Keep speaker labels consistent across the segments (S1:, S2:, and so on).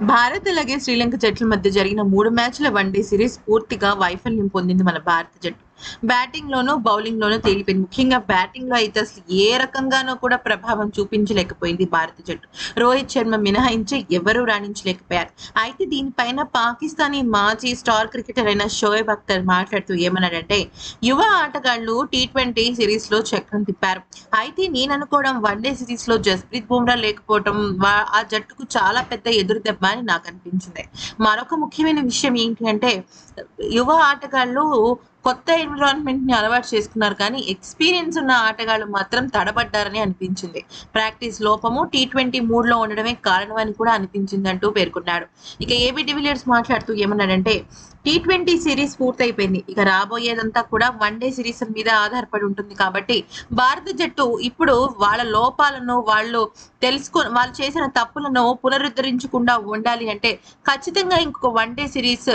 S1: భారత్ అలాగే శ్రీలంక జట్ల మధ్య జరిగిన మూడు మ్యాచ్ల వన్డే సిరీస్ పూర్తిగా వైఫల్యం పొందింది మన భారత జట్టు. బ్యాటింగ్ లోనూ బౌలింగ్ లోనూ తేలిపోయింది. ముఖ్యంగా బ్యాటింగ్లో అయితే అసలు ఏ రకంగానూ కూడా ప్రభావం చూపించలేకపోయింది భారత జట్టు. రోహిత్ శర్మ మినహాయించి ఎవరూ రాణించలేకపోయారు. అయితే దీనిపైన పాకిస్తానీ మాజీ స్టార్ క్రికెటర్ అయిన షోయబ్ అఖ్తర్ మాట్లాడుతూ ఏమన్నాడంటే యువ ఆటగాళ్ళు టీ ట్వంటీ సిరీస్లో చక్రం తిప్పారు. అయితే నేను అనుకోవడం వన్డే సిరీస్లో జస్ప్రీత్ బుమ్రా లేకపోవడం ఆ జట్టుకు చాలా పెద్ద ఎదురు దెబ్బ అని నాకు అనిపించింది. మరొక ముఖ్యమైన విషయం ఏంటి అంటే యువ ఆటగాళ్ళు కొత్త ఎన్విరాన్మెంట్ని అలవాటు చేసుకున్నారు కానీ ఎక్స్పీరియన్స్ ఉన్న ఆటగాళ్ళు మాత్రం తడబడ్డారని అనిపించింది. ప్రాక్టీస్ లోపము టీ ట్వంటీ మూడ్లో ఉండడమే కారణమని కూడా అనిపించింది అంటూ పేర్కొన్నాడు. ఇక ఏబి డివిలియర్స్ మాట్లాడుతూ ఏమన్నాడంటే టీ ట్వంటీ సిరీస్ పూర్తయిపోయింది. ఇక రాబోయేదంతా కూడా వన్ డే సిరీస్ మీద ఆధారపడి ఉంటుంది కాబట్టి భారత జట్టు ఇప్పుడు వాళ్ళ లోపాలను వాళ్ళు తెలుసుకొని వాళ్ళు చేసిన తప్పులను పునరుద్ధరించకుండా ఉండాలి అంటే ఖచ్చితంగా ఇంకొక వన్ డే సిరీస్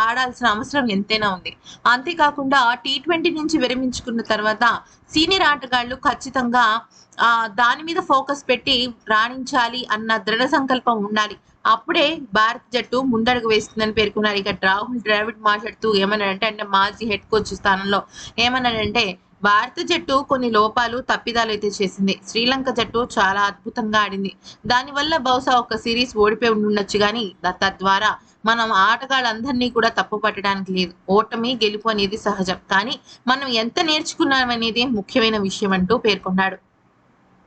S1: ఆడాల్సిన అవసరం ఎంతైనా ఉంది. అంతేకాకుండా టీ ట్వంటీ నుంచి విరమించుకున్న తర్వాత సీనియర్ ఆటగాళ్ళు ఖచ్చితంగా ఆ దాని మీద ఫోకస్ పెట్టి రాణించాలి అన్న దృఢ సంకల్పం ఉండాలి. అప్పుడే భారత జట్టు ముందడుగు వేస్తుందని పేర్కొన్నారు. ఇక రాహుల్ ద్రావిడ్ మాట్లాడుతూ ఏమన్నాడంటే అంటే మాజీ హెడ్ కోచ్ స్థానంలో ఏమన్నాడంటే భారత జట్టు కొన్ని లోపాలు తప్పిదాలు అయితే చేసింది. శ్రీలంక జట్టు చాలా అద్భుతంగా ఆడింది. దానివల్ల బహుశా ఒక సిరీస్ ఓడిపోయి ఉండొచ్చు కానీ తద్వారా మనం ఆటగాళ్ళందరినీ కూడా తప్పు పట్టడానికి లేదు. ఓటమి గెలుపు అనేది సహజం. కానీ మనం ఎంత నేర్చుకున్నామనేది ముఖ్యమైన విషయం అంటూ పేర్కొన్నాడు.